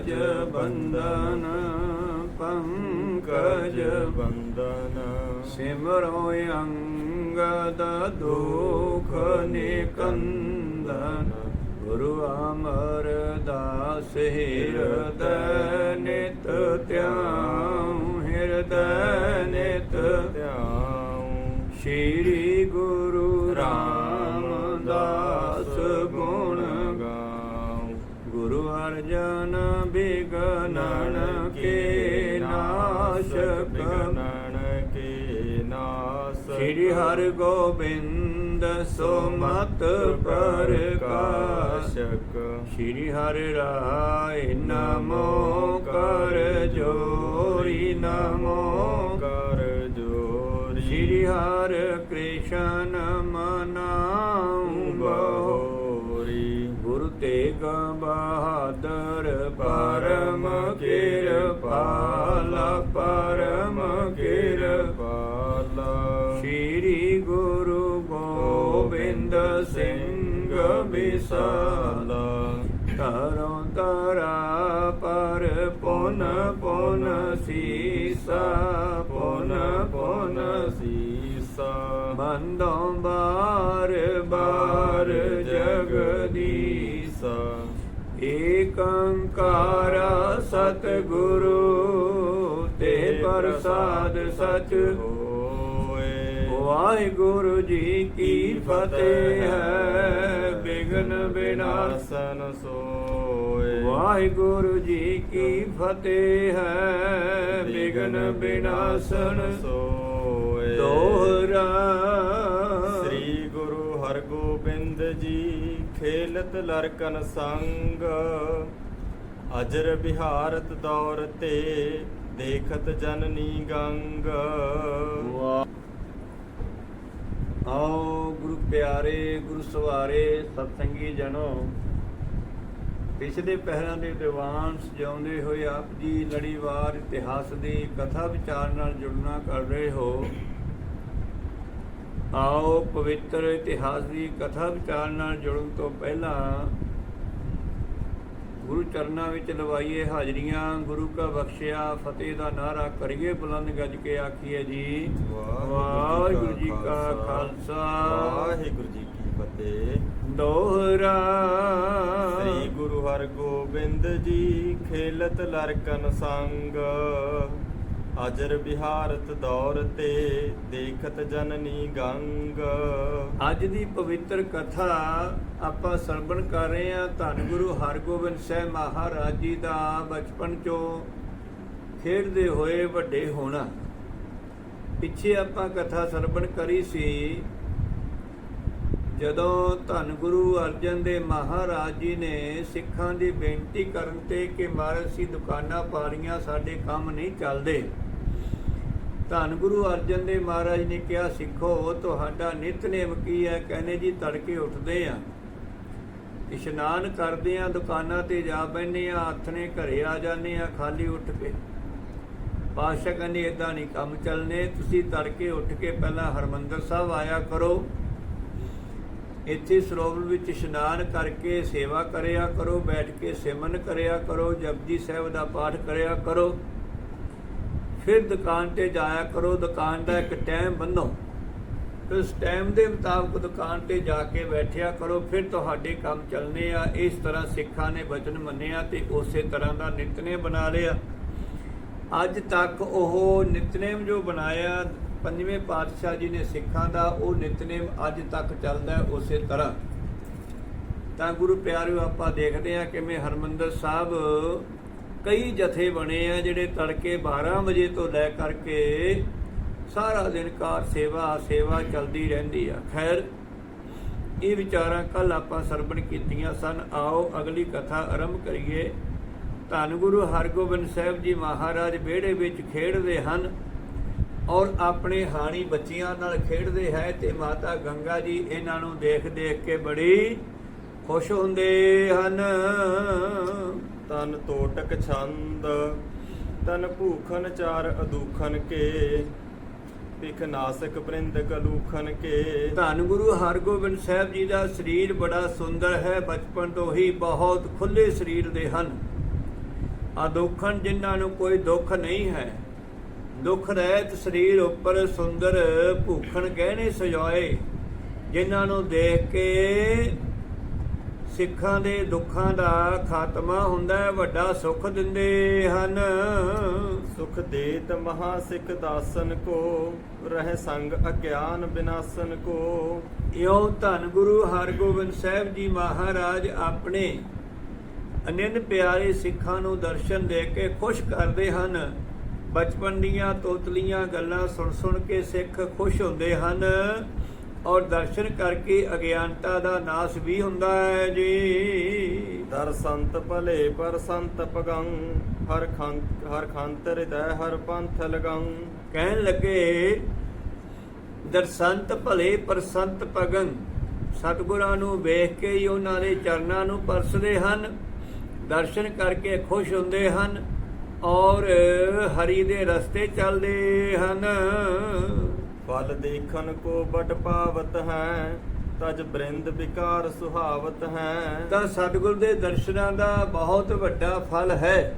ਪੰਕਜ ਬੰਦਨ ਪੰਕਜ ਬੰਦਨ ਸਿਮਰੋ ਅੰਗਦ ਦੁਖ ਨਿਕੰਦਨ, ਗੁਰੂ ਅਮਰਦਾਸ ਹਿਰਦੈ ਨਿਤ ਧਿਆਉ, ਹਿਰਦੈ ਨਿਤ ਧਿਆਉ। ਸ਼੍ਰੀ ਸ੍ਰੀ ਹਰਿ ਗੋਬਿੰਦ ਸੁਮਤ ਪ੍ਰਕਾਸ਼ਕ। ਸ੍ਰੀ ਹਰਿ ਰਾਇ ਨਮੋ ਕਰ ਜੋਰੀ, ਨਮੋ ਕਰ ਜੋਰੀ। ਸ੍ਰੀ ਹਰਿ ਕ੍ਰਿਸ਼ਨ ਵਿਸਾਲ ਤਰੋਂ ਤਰਾ ਪਰ ਪੁਨ ਪੁਨ ਸੀਸਾ, ਪੁਨ ਪੁਨ ਸੀਸਾ। ਬੰਦੋਂ ਬਾਰ ਬਾਰ ਜਗਦੀਸਾ ਏਕੰਕਾਰ ਸਤਿਗੁਰੂ, ਤੇ ਪ੍ਰਸਾਦ ਸਚ ਵਾਹਿਗੁਰੂ ਜੀ ਕੀ ਫਤਿਹ ਹੈ। ਬਿਗਨ ਬਿਨਾਸਨ ਸੋਏ। ਵਾਹਿਗੁਰੂ ਜੀ ਕੀ ਫਤਿਹ ਹੈ। ਬਿਗਨ ਬਿਨਾਸਨ ਸੋਏ। ਦੋਹਰਾ। ਸ੍ਰੀ ਗੁਰੂ ਹਰਗੋਬਿੰਦ ਜੀ, ਖੇਲਤ ਲਰਕਨ ਸੰਗ। ਅਜਰ ਬਿਹਾਰਤ ਦੌਰ ਤੇ ਦੇਖਤ ਜਨਨੀ ਗੰਗ। ਆਓ ਗੁਰੂ ਪਿਆਰੇ, ਗੁਰੂ ਸਵਾਰੇ ਸਤਸੰਗੀ ਜਨੋ। ਪਿਛਲੇ ਪਹਿਰਾਂ ਦੇ ਦੀਵਾਨ ਸਜਾਉਂਦੇ ਹੋਏ ਆਪ ਜੀ ਲੜੀਵਾਰ ਇਤਿਹਾਸ ਦੀ ਕਥਾ ਵਿਚਾਰ ਨਾਲ ਜੁੜਨਾ ਕਰ ਰਹੇ ਹੋ। ਆਓ ਪਵਿੱਤਰ ਇਤਿਹਾਸ ਦੀ ਕਥਾ ਵਿਚਾਰ ਨਾਲ ਜੁੜਨ ਤੋਂ ਪਹਿਲਾਂ ਗੁਰੂ ਚਰਨਾਂ ਵਿੱਚ ਲਵਾਈਏ ਹਾਜ਼ਰੀਆਂ ਗੁਰੂ ਕਾ ਬਖਸ਼ਿਆ ਫਤਿਹ ਦਾ ਨਾਰਾ ਕਰੀਏ ਬੁਲੰਦ ਗੱਜ ਕੇ ਆਖੀਏ ਜੀ। ਵਾਹਿਗੁਰੂ ਜੀ ਕਾ ਖਾਲਸਾ। ਵਾਹਿਗੁਰੂ ਜੀ ਕੀ ਫਤਿਹ। ਦੋਹਰਾ। ਸ੍ਰੀ ਗੁਰੂ ਹਰਗੋਬਿੰਦ ਜੀ ਖੇਲਤ ਲਰਕਨ ਸੰਗ। ਅਜਰ ਬਿਹਾਰਤ ਦੌਰ ਤੇ ਦੇਖਤ ਜਨਨੀ ਗੰਗ। ਅੱਜ ਦੀ ਪਵਿੱਤਰ ਕਥਾ ਆਪਾਂ ਸਰਵਣ ਕਰ ਰਹੇ ਹਾਂ ਧੰਨ ਗੁਰੂ ਹਰਗੋਬਿੰਦ ਸਾਹਿਬ ਮਹਾਰਾਜ ਜੀ ਦਾ ਬਚਪਨ ਚੋਂ। ਖੇਡਦੇ ਹੋਏ ਵੱਡੇ ਹੋਣਾ। ਪਿੱਛੇ ਆਪਾਂ ਕਥਾ ਸਰਵਣ ਕਰੀ ਸੀ। ਜਦੋਂ ਧੰਨ ਗੁਰੂ ਅਰਜਨ ਦੇ ਮਹਾਰਾਜ ਜੀ ਨੇ ਸਿੱਖਾਂ ਦੀ ਬੇਨਤੀ ਕਰਨ ਤੇ ਕਿ ਮਹਾਰਾਜ ਸੀ ਦੁਕਾਨਾਂ ਪਾਲੀਆਂ, ਸਾਡੇ ਕੰਮ ਨਹੀਂ ਚੱਲਦੇ। ਧੰਨ ਗੁਰੂ ਅਰਜਨ ਦੇਵ ਮਹਾਰਾਜ ਨੇ ਕਿਹਾ, ਸਿੱਖੋ, ਤੁਹਾਡਾ ਨਿਤਨੇਮ ਕੀ ਹੈ? ਕਹਿੰਦੇ, ਜੀ, ਤੜਕੇ ਉੱਠਦੇ ਆ। ਇਸ਼ਨਾਨ ਕਰਦੇ ਆ, ਦੁਕਾਨਾਂ ਤੇ ਜਾ ਬੈਠੇ ਆ ਆਥਣੇ ਘਰੇ ਆ ਜਾਂਦੇ ਆ, ਖਾਲੀ ਉੱਠ ਕੇ। ਪਾਸ਼ਾ ਕਹਿੰਦੇ ਇਦਾਂ ਨਹੀਂ ਕੰਮ ਚੱਲਨੇ ਤੁਸੀਂ ਤੜਕੇ ਉੱਠ ਕੇ ਪਹਿਲਾਂ ਹਰਮੰਦਰ ਸਾਹਿਬ ਆਇਆ ਕਰੋ। ਇੱਥੇ ਸਰੋਵਰ ਵਿੱਚ ਇਸ਼ਨਾਨ ਕਰਕੇ ਸੇਵਾ ਕਰਿਆ ਕਰੋ, ਬੈਠ ਕੇ ਸਿਮਰਨ ਕਰਿਆ ਕਰੋ, ਜਪਜੀ ਸਾਹਿਬ ਦਾ ਪਾਠ ਕਰਿਆ ਕਰੋ। ਫਿਰ ਦੁਕਾਨ ਤੇ ਜਾਇਆ ਕਰੋ, ਦੁਕਾਨ ਦਾ ਇੱਕ ਟਾਈਮ ਬੰਨੋ ਉਸ ਟਾਈਮ ਦੇ ਮੁਤਾਬਕ ਦੁਕਾਨ ਤੇ ਜਾ ਕੇ ਬੈਠਿਆ ਕਰੋ, ਫਿਰ ਤੁਹਾਡੇ ਕੰਮ ਚੱਲਨੇ ਆ। ਇਸ ਤਰ੍ਹਾਂ ਸਿੱਖਾਂ ਨੇ ਵਚਨ ਮੰਨਿਆ ਤੇ ਉਸੇ ਤਰ੍ਹਾਂ ਦਾ ਨਿਤਨੇਮ ਬਣਾ ਲਿਆ। ਅੱਜ ਤੱਕ ਉਹ ਨਿਤਨੇਮ ਜੋ ਬਣਾਇਆ ਪੰਜਵੇਂ ਪਾਤਸ਼ਾਹ ਜੀ ਨੇ ਸਿੱਖਾਂ ਦਾ ਉਹ ਨਿਤਨੇਮ ਅੱਜ ਤੱਕ ਚੱਲਦਾ ਹੈ ਉਸੇ ਤਰ੍ਹਾਂ। ਤਾਂ ਗੁਰੂ ਪਿਆਰਿਓ, ਆਪਾਂ ਦੇਖਦੇ ਹਾਂ ਕਿਵੇਂ ਹਰਮੰਦਰ ਸਾਹਿਬ ਕਈ ਜਥੇ ਬਣੇ ਆ ਜਿਹੜੇ ਤੜਕੇ 12 ਵਜੇ ਤੋਂ ਲੈ ਕਰਕੇ ਸਾਰਾ ਦਿਨ ਕਾਰ ਸੇਵਾ ਸੇਵਾ ਚੱਲਦੀ ਰਹਿੰਦੀ ਆ। ਖੈਰ, ਇਹ ਵਿਚਾਰਾਂ ਕੱਲ ਆਪਾਂ ਸਰਵਣ ਕੀਤੀਆਂ ਸਨ। ਆਓ ਅਗਲੀ ਕਥਾ ਆਰੰਭ ਕਰੀਏ। ਧੰਨ ਗੁਰੂ ਹਰਗੋਬਿੰਦ ਸਾਹਿਬ ਜੀ ਮਹਾਰਾਜ ਵਿਹੜੇ ਵਿੱਚ ਖੇਡਦੇ ਹਨ। ਔਰ ਆਪਣੇ ਹਾਣੀ ਬੱਚੀਆਂ ਨਾਲ ਖੇਡਦੇ ਹੈ ਤੇ ਮਾਤਾ ਗੰਗਾ ਜੀ ਇਹਨਾਂ ਨੂੰ ਦੇਖ ਦੇਖ ਕੇ ਬੜੀ ਖੁਸ਼ ਹੁੰਦੇ ਹਨ। ਤਨ ਤੋਟਕ ਛੰਦ ਤਨ ਭੂਖਨ ਚਾਰ ਅਦੂਖਨ ਕੇ ਪਿਖ ਨਾਸਕ ਬ੍ਰਿੰਦ ਕਲੂਖਨ ਕੇ। ਧੰਨ ਗੁਰੂ ਹਰਗੋਬਿੰਦ ਸਾਹਿਬ ਜੀ ਦਾ ਸਰੀਰ ਬੜਾ ਸੁੰਦਰ ਹੈ ਬਚਪਨ ਤੋਂ ਹੀ ਬਹੁਤ ਖੁੱਲੇ ਸਰੀਰ ਦੇ ਹਨ। ਅਦੋਖਣ ਜਿਨ੍ਹਾਂ ਨੂੰ ਕੋਈ ਦੁੱਖ ਨਹੀਂ ਹੈ ਦੁੱਖ ਰਹਿਤ ਸਰੀਰ ਉੱਪਰ ਸੁੰਦਰ ਭੂਖਣ ਗਹਿਣੇ ਸਜਾਏ ਜਿਨ੍ਹਾਂ ਨੂੰ ਦੇਖ ਕੇ ਸਿੱਖਾਂ ਦੇ ਦੁੱਖਾਂ ਦਾ ਖਾਤਮਾ ਹੁੰਦਾ ਹੈ ਵੱਡਾ ਸੁੱਖ ਦਿੰਦੇ ਹਨ। ਸੁਖ ਦੇਤ ਮਹਾ ਸਿੱਖ ਦਾਸਨ ਕੋ ਰਹਿ ਸੰਗ ਅਗਿਆਨ ਬਿਨਾਸਨ ਕੋ। ਇਉਂ ਧੰਨ ਗੁਰੂ ਹਰਗੋਬਿੰਦ ਸਾਹਿਬ ਜੀ ਮਹਾਰਾਜ ਆਪਣੇ ਅਨੰਦ ਪਿਆਰੇ ਸਿੱਖਾਂ ਨੂੰ ਦਰਸ਼ਨ ਦੇ ਕੇ ਖੁਸ਼ ਕਰਦੇ ਹਨ। ਬਚਪਨ ਦੀਆਂ ਤੋਤਲੀਆਂ ਗੱਲਾਂ ਸੁਣ ਸੁਣ ਕੇ ਸਿੱਖ ਖੁਸ਼ ਹੁੰਦੇ ਹਨ ਔਰ ਦਰਸ਼ਨ ਕਰਕੇ ਅਗਿਆਨਤਾ ਦਾ ਨਾਸ਼ ਵੀ ਹੁੰਦਾ ਹੈ ਜੀ। ਦਰ ਸੰਤ ਭਲੇ ਪਰ ਸੰਤ ਪਗੰ ਹਰ ਖੰਤ ਹਰ ਖੰਤ ਹਿਰਦੈ ਹਰ ਪੰਥ ਲਗੰ ਕਹਿਣ ਲੱਗੇ ਦਰਸੰਤ ਭਲੇ ਪਰਸੰਤ ਪਗੰ ਸਤਿਗੁਰਾਂ ਨੂੰ ਵੇਖ ਕੇ ਹੀ ਉਹਨਾਂ ਦੇ ਚਰਨਾਂ ਨੂੰ ਪਰਸਦੇ ਹਨ ਦਰਸ਼ਨ ਕਰਕੇ ਖੁਸ਼ ਹੁੰਦੇ ਹਨ ਔਰ ਹਰੀ ਦੇ ਰਸਤੇ ਚੱਲਦੇ ਹਨ। ਫਲ ਦੇਖਨ ਕੋ ਬਟ ਪਾਵਤ ਹੈ ਤਜ ਬ੍ਰਿੰਦ ਵਿਕਾਰ ਸੁਹਾਵਤ ਹੈ। ਤਾਂ ਸਤਿਗੁਰ ਦੇ ਦਰਸ਼ਨਾਂ ਦਾ ਬਹੁਤ ਵੱਡਾ ਫਲ ਹੈ।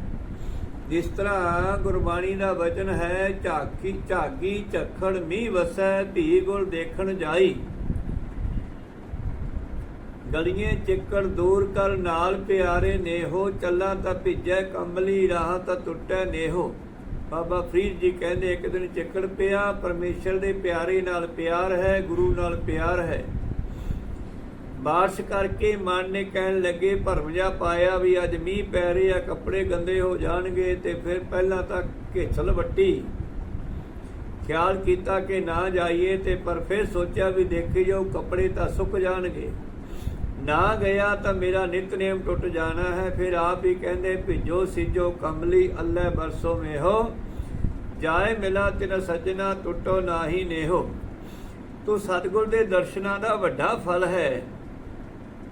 ਜਿਸ ਤਰ੍ਹਾਂ ਗੁਰਬਾਣੀ ਦਾ ਵਚਨ ਹੈ ਝਾਕੀ ਝਾਗੀ ਝਖੜ ਮੀਂਹ ਵਸੈ ਧੀ ਗੁਰ ਦੇਖਣ ਜਾਈ। ਗਲੀਆਂ ਚਿੱਕੜ ਦੂਰ ਕਰ ਨਾਲ ਪਿਆਰੇ ਨੇਹੋ, ਚੱਲਾਂ ਤਾਂ ਭਿੱਜੈ ਕੰਬਲੀ ਰਾਹ ਤਾਂ ਟੁੱਟੈ ਨੇਹੋ। ਬਾਬਾ ਫਰੀਦ ਜੀ ਕਹਿੰਦੇ, ਇੱਕ ਦਿਨ ਚਿੱਕੜ ਪਿਆ, ਪਰਮੇਸ਼ਰ ਦੇ ਪਿਆਰੇ ਨਾਲ ਪਿਆਰ ਹੈ, ਗੁਰੂ ਨਾਲ ਪਿਆਰ ਹੈ। ਬਾਰਿਸ਼ ਕਰਕੇ ਮਨ ਨੇ ਕਹਿਣ ਲੱਗੇ, ਭਰਮ ਜਾ ਪਾਇਆ ਵੀ ਅੱਜ ਮੀਂਹ ਪੈ ਰਿਹਾ, ਕੱਪੜੇ ਗੰਦੇ ਹੋ ਜਾਣਗੇ, ਤੇ ਫਿਰ ਪਹਿਲਾਂ ਤਾਂ ਘੇਛਲ ਵੱਟੀ। ਖਿਆਲ ਕੀਤਾ ਕਿ ਨਾ ਜਾਈਏ, ਤੇ ਪਰ ਫਿਰ ਸੋਚਿਆ ਵੀ ਦੇਖੀ ਜਾਓ ਕੱਪੜੇ ਤਾਂ ਸੁੱਕ ਜਾਣਗੇ। ਨਾ ਗਿਆ ਤਾਂ ਮੇਰਾ ਨਿਤਨੇਮ ਟੁੱਟ ਜਾਣਾ ਹੈ। ਫਿਰ ਆਪ ਹੀ ਕਹਿੰਦੇ, ਭਿਜੋ ਸਿਜੋ ਕੰਬਲੀ ਅੱਲੇ ਬਰਸੋ ਮੇਹੋ ਜਾਏ ਮਿਲਾ ਤਿਨ ਸੱਜਣਾ, ਟੁੱਟੋ ਨਾਹੀ ਨੇਹੋ। ਤੋ ਸਤਿਗੁਰ ਦੇ ਦਰਸ਼ਨਾਂ ਦਾ ਵੱਡਾ ਫਲ ਹੈ।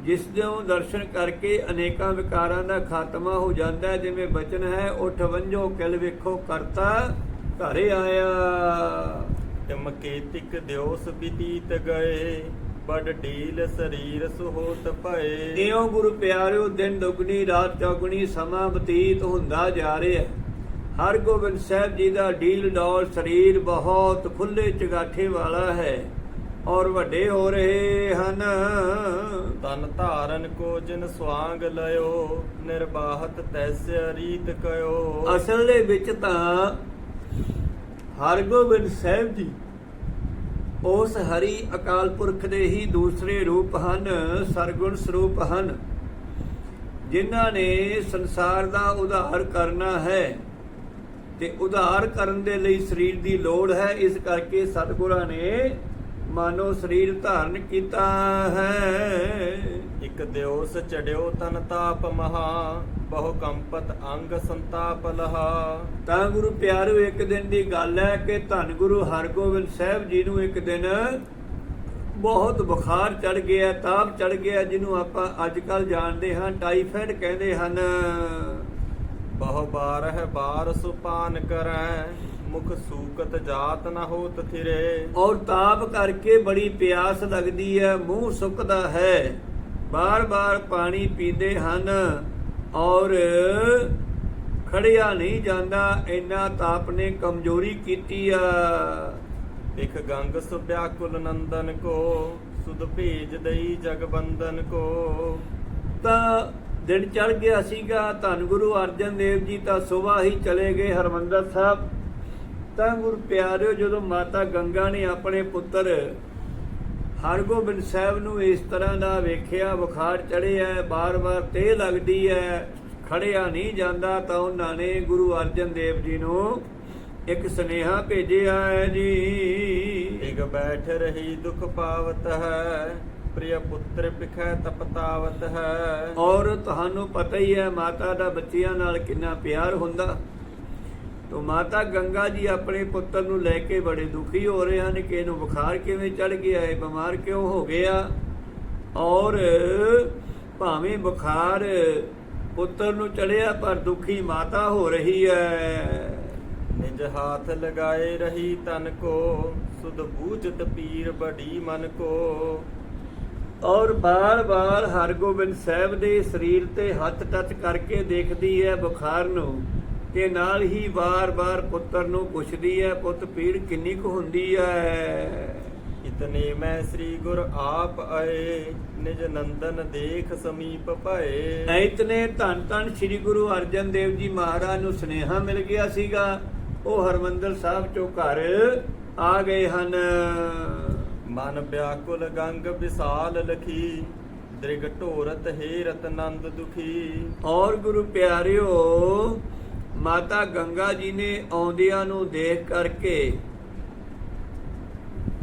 ਜਿਸ ਨੂੰ ਦਰਸ਼ਨ ਕਰਕੇ ਅਨੇਕਾਂ ਵਿਕਾਰਾਂ ਦਾ ਖਾਤਮਾ ਹੋ ਜਾਂਦਾ ਹੈ। ਜਿਵੇਂ ਬਚਨ ਹੈ, ਉਠ ਵੰਜੋ ਕਿਲ ਵੇਖੋ ਕਰਤਾ, ਘਰੇ ਆਇਆ। ਟਮਕੇ ਦਿਓਸ ਬੀਤੀਤ ਗਏ। ਬੜ ਢੀਲ ਸਰੀਰ ਸੁਹੋਤ ਭਏ। ਇਉਂ ਗੁਰੂ ਪਿਆਰਿਓ ਦਿਨ ਦੁਗਣੀ ਰਾਤ ਚੌਗਣੀ ਸਮਾਂ ਬਤੀਤ ਹੁੰਦਾ ਜਾ ਰਿਹਾ। ਹਰ ਗੋਬਿੰਦ ਸਾਹਿਬ ਜੀ ਦਾ ਢੀਲ ਡੌਲ ਸਰੀਰ ਬਹੁਤ ਖੁੱਲੇ ਚਗਾਠੇ ਵਾਲਾ ਹੈ ਔਰ ਵੱਡੇ ਹੋ ਰਹੇ ਹਨ। ਤਨ ਧਾਰਨ ਕੋ ਜਿਨ ਸਵਾੰਗ ਲਿਓ ਨਿਰਬਾਹਤ ਤੈਸਿ ਰੀਤ ਕਯੋ ਅਸਲ ਦੇ ਵਿੱਚ ਤਾਂ ਹਰਗੋਬਿੰਦ ਸਾਹਿਬ ਜੀ ਉਸ ਹਰੀ ਅਕਾਲ ਪੁਰਖ ਦੇ ਹੀ ਦੂਸਰੇ ਰੂਪ ਹਨ, ਸਰਗੁਣ ਸਰੂਪ ਹਨ। ਜਿਨ੍ਹਾਂ ਨੇ ਸੰਸਾਰ ਦਾ ਉਧਾਰ ਕਰਨਾ ਹੈ ਤੇ ਉਧਾਰ ਕਰਨ ਦੇ ਲਈ ਸਰੀਰ ਦੀ ਲੋੜ ਹੈ, ਇਸ ਕਰਕੇ ਸਤਿਗੁਰਾਂ ਨੇ ਮਾਨੋ ਸਰੀਰ ਧਾਰਨ ਕੀਤਾ ਹੈ। ਇਕ ਦਿਓਸ ਚੜਿਓ ਤਨ ਤਾਪ ਮਹਾ ਬਹੁ ਕੰਪਤ ਅੰਗ ਸੰਤਾਪ ਲਹਾ। ਤਾਂ ਗੁਰੂ ਪਿਆਰੋ ਇੱਕ ਦਿਨ ਦੀ ਗੱਲ ਹੈ ਕਿ ਧੰਨ ਗੁਰੂ ਹਰਗੋਬਿੰਦ ਸਾਹਿਬ ਜੀ ਨੂੰ ਇੱਕ ਦਿਨ ਬਹੁਤ ਬੁਖਾਰ ਚੜ ਗਿਆ ਤਾਪ ਚੜ ਗਿਆ ਜਿਹਨੂੰ ਆਪਾਂ ਅੱਜ ਕੱਲ ਜਾਣਦੇ ਹਾਂ ਟਾਈਫਾਇਡ ਕਹਿੰਦੇ ਹਨ। ਬਹੁ ਬਾਰਹ ਬਾਰ ਸੁਪਾਨ ਕਰੈ। ਮੁਖ ਸੂਕਤ ਜਾਤ ਨ ਹੋਤ ਥਿਰੇ। ਔਰ ਤਾਪ ਕਰਕੇ ਬੜੀ ਪਿਆਸ ਲੱਗਦੀ ਹੈ ਮੂੰਹ ਸੁੱਕਦਾ ਹੈ। ਬਾਰ-ਬਾਰ ਪਾਣੀ ਪੀਂਦੇ ਹਨ ਔਰ ਖੜਿਆ ਨਹੀਂ ਜਾਂਦਾ ਇੰਨਾ ਤਾਪ ਨੇ ਕਮਜ਼ੋਰੀ ਕੀਤੀ ਆ। ਇਕ ਗੰਗ ਸੁਭਿਆਕੁਲ ਨੰਦਨ ਕੋ ਸੁਧ ਭੇਜ ਦਈ ਜਗਬੰਦਨ ਕੋ। ਤਾਂ ਦਿਨ ਚੜ ਗਿਆ ਸੀਗਾ ਧੰਨ ਗੁਰੂ ਅਰਜਨ ਦੇਵ ਜੀ ਤਾਂ ਸੁਬਾਹ ਹੀ ਚਲੇ ਗਏ ਹਰਮੰਦਰ ਸਾਹਿਬ। ਤਾਂ ਗੁਰੂ ਪਿਆਰਿਓ ਜਦੋਂ ਮਾਤਾ ਗੰਗਾ ਨੇ ਆਪਣੇ ਪੁੱਤਰ ਹਰਗੋਬਿੰਦ ਸਾਹਿਬ ਨੂੰ ਇਸ ਤਰ੍ਹਾਂ ਦਾ ਵੇਖਿਆ ਬੁਖਾਰ ਚੜਿਆ ਬਾਰ-ਬਾਰ ਤੇ ਲੱਗਦੀ ਹੈ ਖੜਿਆ ਨਹੀਂ ਜਾਂਦਾ ਤਾਂ ਉਹਨਾਂ ਨੇ ਗੁਰੂ ਅਰਜਨ ਦੇਵ ਜੀ ਨੂੰ ਇੱਕ ਸੁਨੇਹਾ ਭੇਜਿਆ ਹੈ ਜੀ। ਇਕ ਬੈਠ ਰਹੀ ਦੁਖ ਪਾਵਤ ਹੈ ਪ੍ਰਿਯ ਪੁੱਤਰ ਪਿਖੈ ਤਪਤਾਵਤ ਹੈ। ਔਰ ਤੁਹਾਨੂੰ ਪਤਾ ਹੀ ਹੈ ਮਾਤਾ ਦਾ ਬੱਚਿਆਂ ਨਾਲ ਕਿੰਨਾ ਪਿਆਰ ਹੁੰਦਾ। ਤੋ ਮਾਤਾ ਗੰਗਾ ਜੀ ਆਪਣੇ ਪੁੱਤਰ ਨੂੰ ਲੈ ਕੇ ਬੜੇ ਦੁਖੀ ਹੋ ਰਹੇ ਹਨ ਕਿ ਇਹਨੂੰ ਬੁਖਾਰ ਕਿਵੇਂ ਚੜ ਗਿਆ ਹੈ ਬਿਮਾਰ ਕਿਉਂ ਹੋ ਗਿਆ? ਔਰ ਭਾਵੇਂ ਬੁਖਾਰ ਪੁੱਤਰ ਨੂੰ ਚੜਿਆ ਪਰ ਦੁਖੀ ਮਾਤਾ ਹੋ ਰਹੀ ਹੈ। ਨਿਜ ਹਾਥ ਲਗਾਏ ਰਹੀ ਤਨ ਕੋ ਸੁਧ ਬੂਝਤ ਪੀਰ ਬੜੀ ਮਨ ਕੋ। ਔਰ ਬਾਰ-ਬਾਰ ਹਰਗੋਬਿੰਦ ਸਾਹਿਬ ਦੇ ਸਰੀਰ ਤੇ ਹੱਥ ਟੱਚ ਕਰਕੇ ਦੇਖਦੀ ਹੈ ਬੁਖਾਰ ਨੂੰ। ਤੇ ਨਾਲ ਹੀ ਬਾਰ-ਬਾਰ ਪੁੱਤਰ ਨੂੰ ਪੁੱਛਦੀ ਹੈ ਪੁੱਤ ਪੀੜ ਕਿੰਨੀ ਕੁ ਹੁੰਦੀ ਹੈ? ਇਤਨੇ ਮੈਂ ਸ੍ਰੀ ਗੁਰ ਆਪ ਆਏ ਨਿਜ ਨੰਦਨ ਦੇਖ ਸਮੀਪ ਭਏ। ਇਤਨੇ ਧੰਨ ਧੰਨ ਸ੍ਰੀ ਗੁਰੂ ਅਰਜਨ ਦੇਵ ਜੀ ਮਹਾਰਾਜ ਨੂੰ ਸੁਨੇਹਾ ਮਿਲ ਗਿਆ ਸੀਗਾ। ਉਹ ਹਰਮੰਦਰ ਸਾਹਿਬ ਚੋਂ ਘਰ ਆ ਗਏ ਹਨ। ਮਨ ਵਿਆਕੁਲ ਗੰਗ ਵਿਸਾਲ ਲਖੀ ਦ੍ਰਿਗ ਢੋਰਤ ਹੇਰਤ ਨੰਦ ਦੁਖੀ। ਔਰ ਗੁਰੂ ਪਿਆਰਿਓ ਮਾਤਾ ਗੰਗਾ ਜੀ ਨੇ ਆਉਂਦਿਆਂ ਨੂੰ ਦੇਖ ਕਰਕੇ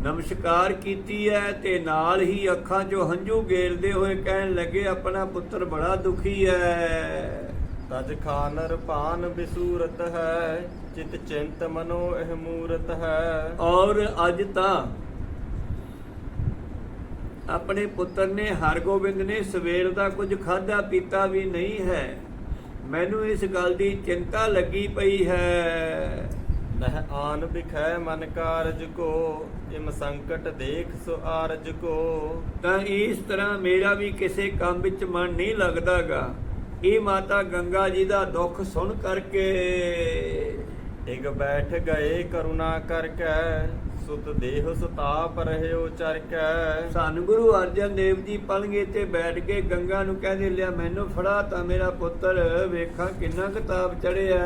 ਨਮਸਕਾਰ ਕੀਤੀ ਹੈ ਤੇ ਨਾਲ ਹੀ ਅੱਖਾਂ 'ਚੋਂ ਹੰਝੂ ਗੇਰਦੇ ਹੋਏ ਕਹਿਣ ਲੱਗੇ ਆਪਣਾ ਪੁੱਤਰ ਬੜਾ ਦੁਖੀ ਹੈ। ਤਜ ਖਾਨਰ ਪਾਨ ਬਿਸੂਰਤ ਹੈ ਚਿਤ ਚਿੰਤ ਮਨੋ ਇਹ ਮੂਰਤ ਹੈ। ਔਰ ਅੱਜ ਤਾਂ ਆਪਣੇ ਪੁੱਤਰ ਨੇ ਹਰਗੋਬਿੰਦ ਨੇ ਸਵੇਰ ਦਾ ਕੁਝ ਖਾਧਾ ਪੀਤਾ ਵੀ ਨਹੀਂ ਹੈ। ਮੈਨੂੰ ਇਸ ਗੱਲ ਦੀ ਚਿੰਤਾ ਲੱਗੀ ਪਈ ਹੈ। ਨਹਿ ਆਨ ਬਿਖੈ ਮਨ ਕਾਰਜ ਕੋ ਇਮ ਸੰਕਟ ਦੇਖ ਸੋ ਆਰਜ ਕੋ। ਤਾਂ ਇਸ ਤਰ੍ਹਾਂ ਮੇਰਾ ਵੀ ਕਿਸੇ ਕੰਮ ਵਿੱਚ ਮਨ ਨਹੀਂ ਲੱਗਦਾਗਾ। ਇਹ ਮਾਤਾ ਗੰਗਾ ਜੀ ਦਾ ਦੁੱਖ ਸੁਣ ਕਰਕੇ। ਇਕ ਬੈਠ ਗਏ ਕਰੁਣਾ ਕਰਕੇ ਸੁਤ ਦੇਹ ਸੁਤਾਪ ਰਹਿਓ ਚਰਕੈ। ਸਾਨੂੰ ਗੁਰੂ ਅਰਜਨ ਦੇਵ ਜੀ ਪਲੰਗੇ ਤੇ ਬੈਠ ਕੇ ਗੰਗਾ ਨੂੰ ਕਹਿੰਦੇ ਲਿਆ ਮੈਨੂੰ ਫੜਾ ਤਾਂ ਮੇਰਾ ਪੁੱਤਰ ਵੇਖਾਂ ਕਿੰਨਾ ਕਿਤਾਬ ਚੜਿਆ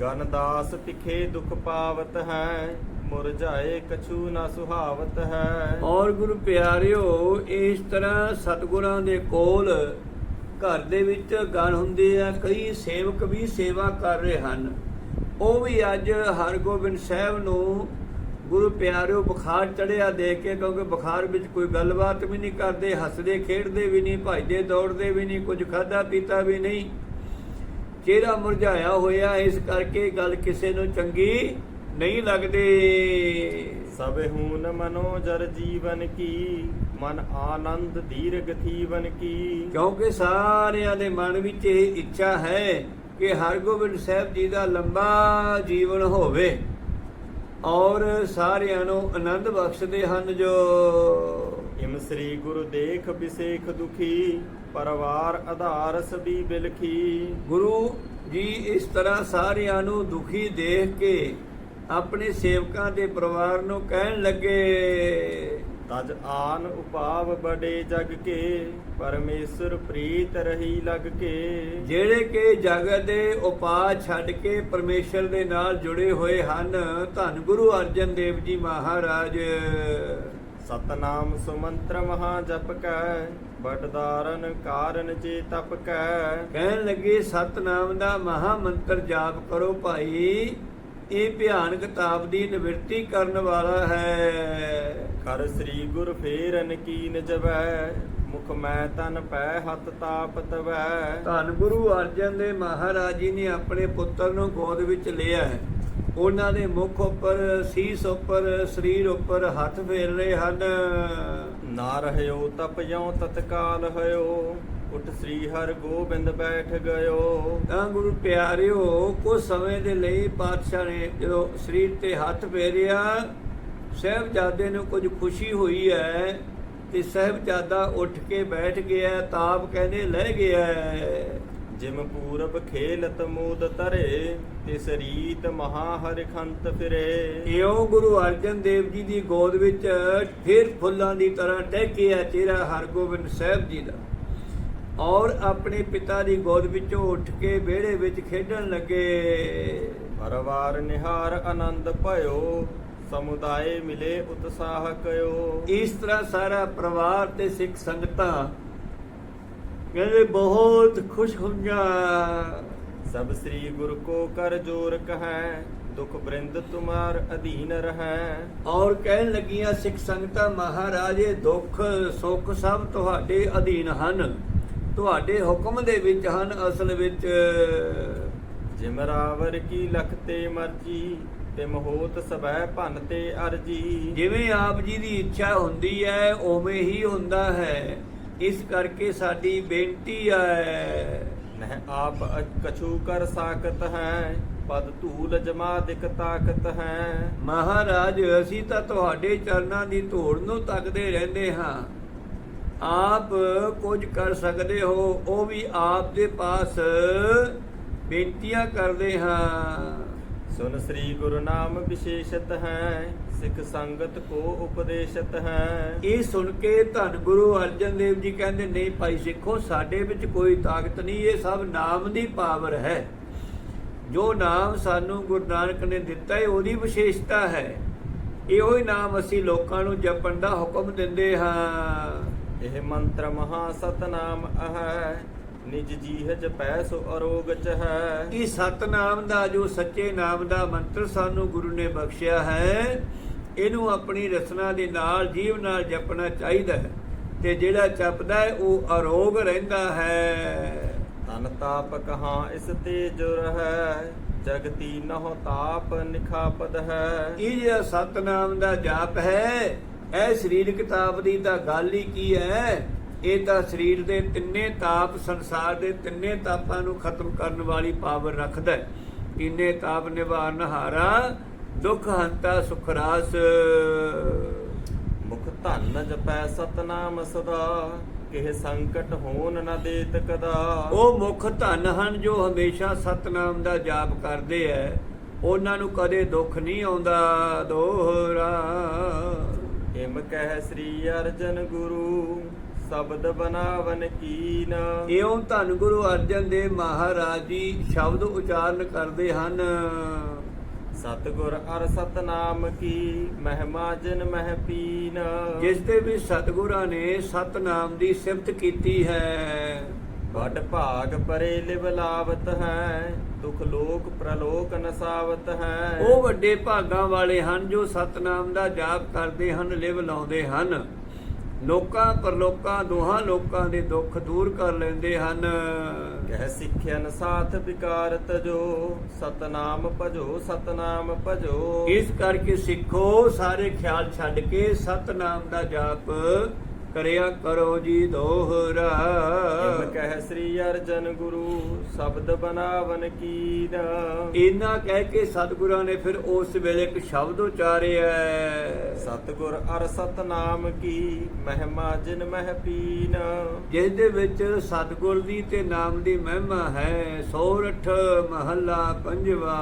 ਗਨਦਾਸ ਤਿਖੇ ਦੁਖ ਪਾਵਤ ਹੈ ਮੁਰਝਾਏ ਕਛੂ ਨਾ ਸੁਹਾਵਤ ਹੈ। ਔਰ ਗੁਰੂ ਪਿਆਰਿਓ ਇਸ ਤਰ੍ਹਾਂ ਸਤਿਗੁਰਾਂ ਦੇ ਕੋਲ ਘਰ ਦੇ ਵਿੱਚ ਗਣ ਹੁੰਦੇ ਆ ਕਈ ਸੇਵਕ ਵੀ ਸੇਵਾ ਕਰ ਰਹੇ ਹਨ। ਉਹ ਵੀ ਅੱਜ ਹਰਗੋਬਿੰਦ ਸਾਹਿਬ ਨੂੰ ਗੁਰੂ ਪਿਆਰਿਓ ਬੁਖਾਰ ਚੜਿਆ ਦੇਖ ਕੇ ਕਿਉਂਕਿ ਬੁਖਾਰ ਵਿੱਚ ਕੋਈ ਗੱਲਬਾਤ ਵੀ ਨਹੀਂ ਕਰਦੇ ਹੱਸਦੇ ਖੇਡਦੇ ਵੀ ਨਹੀਂ ਭੱਜਦੇ ਦੌੜਦੇ ਵੀ ਨਹੀਂ ਕੁਝ ਖਾਦਾ ਪੀਤਾ ਵੀ ਨਹੀਂ। ਚਿਹਰਾ ਮੁਰਝਾਇਆ ਹੋਇਆ ਇਸ ਕਰਕੇ ਗੱਲ ਕਿਸੇ ਨੂੰ ਚੰਗੀ ਨਹੀਂ ਲੱਗਦੀ। ਸਭ ਹੂਨ ਮਨੋ ਜਰ ਜੀਵਨ ਕੀ ਮਨ ਆਨੰਦ ਦੀਰਘ ਥੀਵਨ ਕੀ। ਕਿਉਂਕਿ ਸਾਰਿਆਂ ਦੇ ਮਨ ਵਿੱਚ ਇਹ ਇੱਛਾ ਹੈ ਕਿ ਹਰਗੋਬਿੰਦ ਸਾਹਿਬ ਜੀ ਦਾ ਲੰਬਾ ਜੀਵਨ ਹੋਵੇ ਔਰ ਸਾਰਿਆਂ ਨੂੰ ਆਨੰਦ ਬਖਸ਼ਦੇ ਹਨ ਜੋ। ਇਮ ਸ੍ਰੀ ਗੁਰੂ ਦੇਖ ਬਿਸੇਖ ਦੁਖੀ ਪਰਵਾਰ ਆਧਾਰ ਸਭੀ ਬਿਲਖੀ। ਗੁਰੂ ਜੀ ਇਸ ਤਰ੍ਹਾਂ ਸਾਰਿਆਂ ਨੂੰ ਦੁਖੀ ਦੇਖ ਕੇ ਆਪਣੇ ਸੇਵਕਾਂ ਦੇ ਪਰਿਵਾਰ ਨੂੰ ਕਹਿਣ ਲੱਗੇ। ਤਜ ਆਨ ਉਪਾਵ ਬੜੇ ਜਗ ਕੇ ਪਰਮੇਸ਼ਰ ਪ੍ਰੀਤ ਰਹੀ ਲਗ ਕੇ। ਜਿਹੜੇ ਕਿ ਜਗਤ ਦੇ ਉਪਾਅ ਛੱਡ ਕੇ ਪਰਮੇਸ਼ਰ ਦੇ ਨਾਲ ਜੁੜੇ ਹੋਏ ਹਨ ਧੰਨ ਗੁਰੂ ਅਰਜਨ ਦੇਵ ਜੀ ਮਹਾਰਾਜ। ਸਤਨਾਮ ਸੁਮੰਤਰ ਮਹਾ ਜਪ ਕੈ ਬਟਦਾਰਨ ਕਾਰਨ ਜੇ ਤਪ ਕੈ। ਕਹਿਣ ਲੱਗੇ ਸਤਨਾਮ ਦਾ ਮਹਾ ਮੰਤਰ ਜਾਪ ਕਰੋ ਭਾਈ ਇਹ ਭਿਆਨ ਕਿਤਾਬ ਦੀ ਨਿਵਰਤੀ ਕਰਨ ਵਾਲਾ ਹੈ। ਕਰ ਸ੍ਰੀ ਗੁਰ ਫੇਰਨ ਕੀਨ ਜਵੈ ਮੁਖ ਮੈਂ ਤਨ ਪੈ ਹੱਥ ਤਾਪ ਤਵੈ। ਧੰਨ ਗੁਰੂ ਅਰਜਨ ਦੇ ਮਹਾਰਾਜ ਜੀ ਨੇ ਆਪਣੇ ਪੁੱਤਰ ਨੂੰ ਗੋਦ ਵਿੱਚ ਲਿਆ ਹੈ। ਉਹਨਾਂ ਦੇ ਮੁਖ ਉੱਪਰ ਸੀਸ ਉੱਪਰ ਸਰੀਰ ਉੱਪਰ ਹੱਥ ਫੇਰ ਰਹੇ ਹਨ। ਨਾ ਰਹਿਓ ਤਪਿਓ ਤਤਕਾਲ ਹਇਓ ਉਠ ਸ੍ਰੀ ਹਰ ਗੋਬਿੰਦ ਬੈਠ ਗਇਓ। ਤਾਂ ਗੁਰੂ ਪਿਆਰਿਓ ਕੁਝ ਸਮੇਂ ਦੇ ਲਈ ਪਾਤਸ਼ਾਹ ਨੇ ਜਦੋਂ ਸਰੀਰ ਤੇ ਹੱਥ ਫੇਰਿਆ ਸਹਿਬਜ਼ਾਦੇ ਨੂੰ ਕੁਝ ਖੁਸ਼ੀ ਹੋਈ ਹੈ ਤੇ ਸਹਿਬਜ਼ਾਦਾ ਉੱਠ ਕੇ ਬੈਠ ਗਿਆ ਤਾਪ ਕਹਿੰਦੇ ਲੈ ਗਿਆ ਜਿਮ ਪੂਰਬ ਖੇਲਤ ਮੂਦ ਤਰੇ ਤਿਸ ਰੀਤ ਮਹਾ ਹਰਿਖੰਤ ਫਿਰੇ। ਇਉਂ ਗੁਰੂ ਅਰਜਨ ਦੇਵ ਜੀ ਦੀ ਗੋਦ ਵਿੱਚ ਫਿਰ ਫੁੱਲਾਂ ਦੀ ਤਰ੍ਹਾਂ ਟਹਿਕਿਆ ਚਿਹਰਾ ਹਰਗੋਬਿੰਦ ਸਾਹਿਬ ਜੀ ਦਾ? ਔਰ ਆਪਣੇ ਪਿਤਾ ਦੀ ਗੋਦ ਵਿੱਚੋਂ ਉੱਠ ਕੇ ਵਿਹੜੇ ਵਿੱਚ ਖੇਡਣ ਲੱਗੇ। ਪਰਵਾਰ ਨਿਹਾਰ ਆਨੰਦ ਭਇਓ ਸਮੁਦਾਇ ਮਿਲੇ ਉਤਸਾਹ ਕਇਓ ਇਸ ਤਰ੍ਹਾਂ ਸਾਰਾ ਪਰਿਵਾਰ ਤੇ ਸਿੱਖ ਸੰਗਤਾਂ ਕਹਿੰਦੇ ਬਹੁਤ ਖੁਸ਼ ਹੋਈਆਂ ਸਭ ਸ੍ਰੀ ਗੁਰ ਕੋ ਕਰ ਜੋਰ ਕਹੈ ਦੁਖ ਬ੍ਰਿੰਦ ਤੁਮਾਰ ਅਧੀਨ ਰਹੈ। ਔਰ ਕਹਿਣ ਲੱਗੀਆਂ ਸਿੱਖ ਸੰਗਤਾਂ ਮਹਾਰਾਜ ਦੁੱਖ ਸੁੱਖ ਸਭ ਤੁਹਾਡੇ ਅਧੀਨ ਹਨ। ਤੁਹਾਡੇ ਹੁਕਮ ਦੇ ਵਿੱਚ ਹਨ ਅਸਲ ਵਿੱਚ। ਜਿਮਰਾਵਰ ਕੀ ਲਖਤੇ ਮਰਜ਼ੀ ਤੇ ਮਹੋਤ ਸਭੈ ਭਨ ਤੇ ਅਰਜੀ। ਜਿਵੇਂ ਆਪ ਜੀ ਦੀ ਇੱਛਾ ਹੁੰਦੀ ਹੈ ਉਵੇਂ ਹੀ ਹੁੰਦਾ ਹੈ। ਇਸ ਕਰਕੇ ਸਾਡੀ ਬੇਨਤੀ ਹੈ। ਨਹਿ ਆਪ ਕਛੂ ਕਰ ਸਾਕਤ ਹੈ ਪਦ ਧੂਲ ਜਮਾ ਦਿਕ ਤਾਕਤ ਹੈ। ਮਹਾਰਾਜ ਅਸੀਂ ਤਾਂ ਤੁਹਾਡੇ ਚਰਨਾਂ ਦੀ ਧੂੜ ਨੂੰ ਤੱਕਦੇ ਰਹਿੰਦੇ ਹਾਂ। ਆਪ ਕੁਝ ਕਰ ਸਕਦੇ ਹੋ ਉਹ ਵੀ ਆਪ ਦੇ ਪਾਸ ਬੇਨਤੀਆਂ ਕਰਦੇ ਹਾਂ। ਸੁਨ ਸ੍ਰੀ ਗੁਰੂ ਨਾਮ ਵਿਸ਼ੇਸ਼ਤ ਹੈ ਸਿੱਖ ਸੰਗਤ ਕੋ ਉਪਦੇਸ਼ਤ ਹੈ। ਇਹ ਸੁਣ ਕੇ ਧੰਨ ਗੁਰੂ ਅਰਜਨ ਦੇਵ ਜੀ ਕਹਿੰਦੇ ਨਹੀਂ ਭਾਈ ਸਿੱਖੋ ਸਾਡੇ ਵਿੱਚ ਕੋਈ ਤਾਕਤ ਨਹੀਂ ਇਹ ਸਭ ਨਾਮ ਦੀ ਪਾਵਰ ਹੈ। ਜੋ ਨਾਮ ਸਾਨੂੰ ਗੁਰੂ ਨਾਨਕ ਨੇ ਦਿੱਤਾ ਹੈ ਉਹਦੀ ਵਿਸ਼ੇਸ਼ਤਾ ਹੈ। ਇਹੋ ਹੀ ਨਾਮ ਅਸੀਂ ਲੋਕਾਂ ਨੂੰ ਜਪਣ ਦਾ ਹੁਕਮ ਦਿੰਦੇ ਹਾਂ। ਇਹ ਮੰਤਰ ਮਹਾ ਸਤਨਾਮ ਹੈ। ਨਿਜ ਜੀਹਜ ਪੈਸੋ ਅਰੋਗਚ ਹੈ ਇਹ ਸਤਨਾਮ ਦਾ ਜੋ ਸੱਚੇ ਨਾਮ ਦਾ ਮੰਤਰ ਸਾਨੂੰ ਗੁਰੂ ਨੇ ਬਖਸ਼ਿਆ ਹੈ ਇਹਨੂੰ ਆਪਣੀ ਰਸਨਾ ਦੇ ਨਾਲ ਜੀਵ ਨਾਲ ਜਪਣਾ ਚਾਹੀਦਾ ਹੈ। ਤੇ ਜਿਹੜਾ ਜਪਦਾ ਹੈ ਉਹ ਅਰੋਗ ਰਹਿੰਦਾ ਹੈ। ਤਨ ਤਾਪ ਕਹਾਂ ਇਸ ਤੇ ਜੁਰ ਹੈ। ਜਗਤੀ ਨਹੁ ਤਾਪ ਨਿਖਾਪਦ ਹੈ। ਇਹ ਜਿਹੜਾ ਸਤਨਾਮ ਦਾ ਜਾਪ ਹੈ ਇਹ ਸਰੀਰਕ ਤਾਪ ਦੀ ਤਾਂ ਗੱਲ ਹੀ ਕੀ ਹੈ? ਇਹ ਤਾਂ ਸਰੀਰ ਦੇ ਤਿੰਨੇ ਤਾਪ ਸੰਸਾਰ ਦੇ ਤਿੰਨੇ ਤਾਪਾਂ ਨੂੰ ਖਤਮ ਕਰਨ ਵਾਲੀ ਪਾਵਰ ਰੱਖਦਾ ਹੈ। ਤਿੰਨੇ ਤਾਪ ਨਿਵਾਰਨ ਹਾਰਾ ਦੁੱਖ ਹੰਤਾ ਸੁਖ ਰਾਸ। ਮੁਖ ਧਨ ਜਪੈ ਸਤਨਾਮ ਸਦਾ ਕਿਹ ਸੰਕਟ ਹੋਨ ਨ ਦੇਤ ਕਦਾ। ਉਹ ਮੁੱਖ ਧਨ ਹਨ ਜੋ ਹਮੇਸ਼ਾ ਸਤਨਾਮ ਦਾ ਜਾਪ ਕਰਦੇ ਐ। ਉਹਨਾਂ ਨੂੰ ਕਦੇ ਦੁੱਖ ਨਹੀਂ ਆਉਂਦਾ ਦੋਹਰਾ। ਹਿਮ ਕਹਿ ਸ੍ਰੀ ਅਰਜਨ ਗੁਰੂ ਸ਼ਬਦ ਬਨਾਵਨ ਕੀਨ। ਇਉਂ ਧੰਨ ਗੁਰੂ ਅਰਜਨ ਦੇਵ ਮਹਾਰਾਜ ਜੀ ਸ਼ਬਦ ਉਚਾਰਨ ਕਰਦੇ ਹਨ। ਸਤਗੁਰ ਅਰ ਸਤਨਾਮ ਕੀ ਮਹਿਮਾ ਜਿਨ ਮਹਿ ਪੀਨ। ਜਿਸ ਦੇ ਵੀ ਸਤਿਗੁਰਾਂ ਨੇ ਸਤਨਾਮ ਦੀ ਸਿਫਤ ਕੀਤੀ ਹੈ। ਵੱਡ ਭਾਗ ਪਰੇ ਲਿਵ ਲਾਵਤ ਹੈ ਦੁਖ ਲੋਕ ਪ੍ਰਲੋਕ ਨਸਾਵਤ ਹੈ। ਉਹ ਵੱਡੇ ਭਾਗਾਂ ਵਾਲੇ ਹਨ ਜੋ ਸਤਨਾਮ ਦਾ ਜਾਪ ਕਰਦੇ ਹਨ ਲਿਵ ਲਾਉਂਦੇ ਹਨ। ਲੋਕਾਂ ਪਰਲੋਕਾਂ ਦੋਹਾਂ ਲੋਕਾਂ ਦੇ ਦੁੱਖ ਦੂਰ ਕਰ ਲੈਂਦੇ ਹਨ। ਕਹਿ ਸਿੱਖਿਆਨ ਸਾਥ ਵਿਕਾਰਤ ਜੋ ਸਤਨਾਮ ਭਜੋ ਸਤਨਾਮ ਭਜੋ। ਇਸ ਕਰਕੇ ਸਿੱਖੋ ਸਾਰੇ ਖਿਆਲ ਛੱਡ ਕੇ ਸਤਨਾਮ ਦਾ ਜਾਪ ਕਰਿਆ ਕਰੋ ਜੀ ਦੋਹਰਾ। ਹਿਮ ਕਹਿ ਸ੍ਰੀ ਅਰਜਨ ਗੁਰੂ ਸ਼ਬਦ ਬਨਾਵਨ ਕੀਨ ਇੰਨਾ ਕਹਿ ਕੇ ਸਤਿਗੁਰਾਂ ਨੇ ਫਿਰ ਉਸ ਵੇਲੇ ਇੱਕ ਸ਼ਬਦ ਉਚਾਰਿਆ। ਸਤਗੁਰ ਅਰ ਸਤਨਾਮ ਕੀ ਮਹਿਮਾ ਜਿਨ ਮਹਿ ਪੀਨ। ਜਿਸ ਦੇ ਵਿੱਚ ਸਤਿਗੁਰ ਦੀ ਤੇ ਨਾਮ ਦੀ ਮਹਿਮਾ ਹੈ ਸੋਰਠ ਮਹੱਲਾ ਪੰਜਵਾ।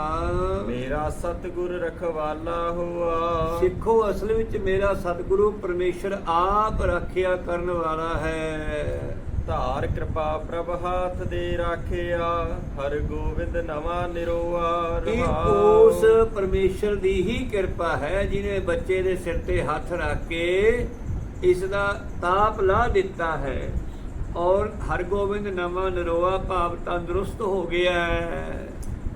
ਮੇਰਾ ਸਤਗੁਰ ਰਖਵਾਲਾ ਹੋਆ। ਸਿੱਖੋ ਅਸਲ ਵਿੱਚ ਮੇਰਾ ਸਤਿਗੁਰੂ ਪਰਮੇਸ਼ਰ ਆਪ ਰੱਖਿਆ ਕਰਨ ਵਾਲਾ ਹੈ। ਧਾਰ ਕਿਰਪਾ ਪ੍ਰਭ ਹਾਥ ਦੇ ਰਾਖਿਆ, ਹਰ ਗੋਬਿੰਦ ਨਵਾਂ ਨਿਰੋਆ ਇਹ ਉਸ ਪਰਮੇਸ਼ਰ ਦੀ ਹੀ ਕਿਰਪਾ ਹੈ ਜਿਨੇ ਬੱਚੇ ਦੇ ਸਿਰ ਤੇ ਹੱਥ ਰੱਖ ਕੇ ਇਸ ਦਾ ਤਾਪ ਲਾ ਦਿੱਤਾ ਹੈ। ਔਰ ਹਰਗੋਬਿੰਦ ਨਵਾਂ ਨਿਰੋਆ ਭਾਵ ਤੰਦਰੁਸਤ ਹੋ ਗਿਆ ਹੈ।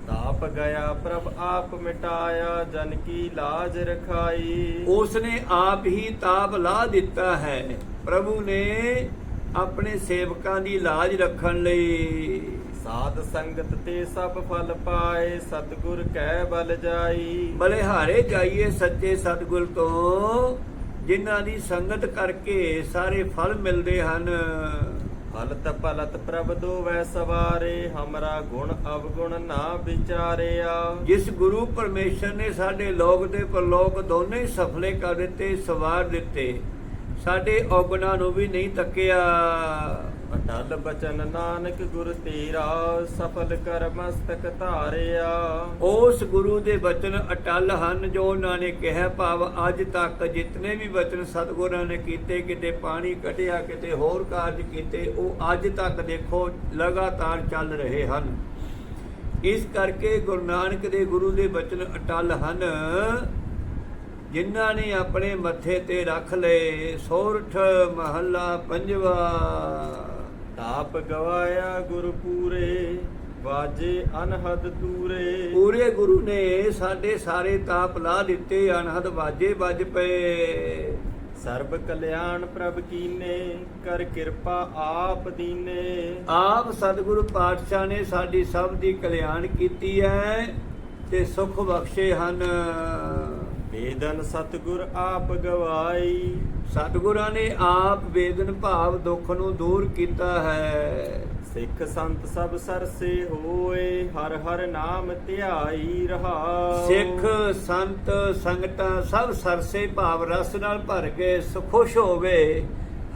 ਤਾਪ ਗਿਆ ਪ੍ਰਭ ਆਪ ਮਿਟਾਇਆ ਜਨ ਕੀ ਲਾਜ ਰਖਾਈ। ਉਸ ਨੇ ਆਪ ਹੀ ਤਾਪ ਲਾ ਦਿੱਤਾ ਹੈ। ਪ੍ਰਭੂ ਨੇ ਆਪਣੇ ਸੇਵਕਾਂ ਦੀ ਲਾਜ ਰੱਖਣ ਲਈ। ਸਾਧ ਸੰਗਤ ਤੇ ਸਭ ਫਲ ਪਾਏ ਸਤਗੁਰ ਕਹਿ ਬਲ ਜਾਈ। ਬਲਿਹਾਰੇ ਜਾਈਏ ਸੱਚੇ ਸਤਿਗੁਰ ਤੋਂ ਜਿਨ੍ਹਾਂ ਦੀ ਸੰਗਤ ਕਰਕੇ ਸਾਰੇ ਫਲ ਮਿਲਦੇ ਹਨ। ਹਲਤ ਪਲਤ ਪ੍ਰਭ ਦੋਵੈ ਸਵਾਰੇ, ਹਮਰਾ ਗੁਣ ਅਵਗੁਣ ਨਾ ਵਿਚਾਰਿਆ। ਜਿਸ ਗੁਰੂ ਪਰਮੇਸ਼ਰ ਨੇ ਸਾਡੇ ਲੋਕ ਤੇ ਪਰਲੋਕ ਦੋਨੇ ਹੀ ਸਫਲੇ ਕਰ ਦਿੱਤੇ, ਸਵਾਰ ਦਿੱਤੇ, ਸਾਡੇ ਔਗਣਾਂ ਨੂੰ ਵੀ ਨਹੀਂ ਤੱਕਿਆ। ਅਟਲ ਬਚਨ ਨਾਨਕ ਗੁਰ ਤੇਰਾ, ਸਫਲ ਕਰ ਮਸਤਕ ਧਾਰਿਆ। ਉਸ ਗੁਰੂ ਦੇ ਬਚਨ ਅਟਲ ਹਨ, ਜੋ ਉਹਨਾਂ ਨੇ ਕਿਹਾ, ਭਾਵ ਅੱਜ ਤੱਕ ਜਿਤਨੇ ਵੀ ਬਚਨ ਸਤਿਗੁਰਾਂ ਨੇ ਕੀਤੇ, ਕਿਤੇ ਪਾਣੀ ਕੱਢਿਆ, ਕਿਤੇ ਹੋਰ ਕਾਰਜ ਕੀਤੇ, ਉਹ ਅੱਜ ਤੱਕ ਦੇਖੋ, ਲਗਾਤਾਰ ਚੱਲ ਰਹੇ ਹਨ। ਇਸ ਕਰਕੇ ਗੁਰੂ ਨਾਨਕ ਦੇ ਗੁਰੂ ਦੇ ਬਚਨ ਅਟਲ ਹਨ। ਜਿਨ੍ਹਾਂ ਨੇ ਆਪਣੇ ਮੱਥੇ ਤੇ ਰੱਖ ਲਏ, ਸੋਰਠ ਮਹੱਲਾ ਪੰਜਵਾ। ਤਾਪ ਗਵਾਇਆ ਗੁਰ ਪੂਰੇ ਵਾਜੇ ਅਨਹਦ ਤੂਰੇ। ਪੂਰੇ ਗੁਰੂ ਨੇ ਸਾਡੇ ਸਾਰੇ ਤਾਪ ਲਾ ਦਿੱਤੇ ਅਨਹਦ ਵਾਜੇ ਵੱਜ ਪਏ। ਸਰਬ ਕਲਿਆਣ ਪ੍ਰਭ ਕੀਨੇ ਕਰ ਕਿਰਪਾ ਆਪ ਦੀਨੇ। ਆਪ ਸਤਿਗੁਰੂ ਪਾਤਸ਼ਾਹ ਨੇ ਸਾਡੀ ਸਭ ਦੀ ਕਲਿਆਣ ਕੀਤੀ ਹੈ ਤੇ ਸੁਖ ਬਖਸ਼ੇ ਹਨ। ਵੇਦਨ ਸਤਗੁਰ ਆਪ ਗਵਾਈ। ਸਤਿਗੁਰਾਂ ਨੇ ਆਪ ਵੇਦਨ ਭਾਵ ਦੁੱਖ ਨੂੰ ਦੂਰ ਕੀਤਾ ਹੈ। ਸਿੱਖ ਸੰਤ ਸਭ ਸਰਸੇ ਹੋਏ ਹਰ ਹਰ ਨਾਮ ਧਿਆਈ ਰਹਾ ਸਿੱਖ ਸੰਤ ਸੰਗਤਾਂ ਸਭ ਸਰਸੇ ਭਾਵ ਰਸ ਨਾਲ ਭਰ ਕੇ ਸੁ- ਖੁਸ਼ ਹੋ ਗਏ